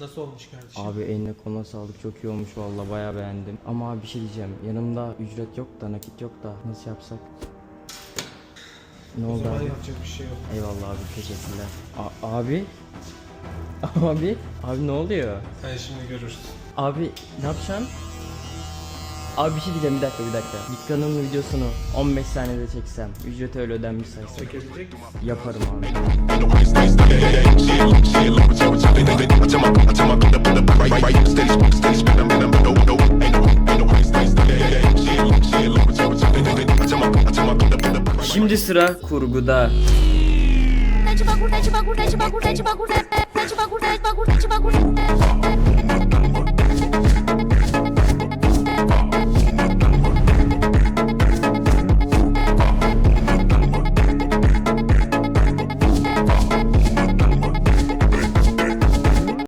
Nasıl olmuş kardeşim? Abi eline koluna sağlık çok iyi olmuş valla bayağı beğendim. Ama abi bir şey diyeceğim. Yanımda ücret yok da nakit yok da nasıl yapsak? Ne o oldu zaman abi? yapacak bir şey yok. Eyvallah abi teşekkürler. A- abi? abi? Abi ne oluyor? Sen şimdi görürsün. Abi ne yapacaksın? Abi bir şey diyeceğim bir dakika bir dakika. Dükkanın videosunu 15 saniyede çeksem ücreti öyle ödenmiş saysak Çekebilecek misin? yaparım abi. Şimdi sıra kurguda.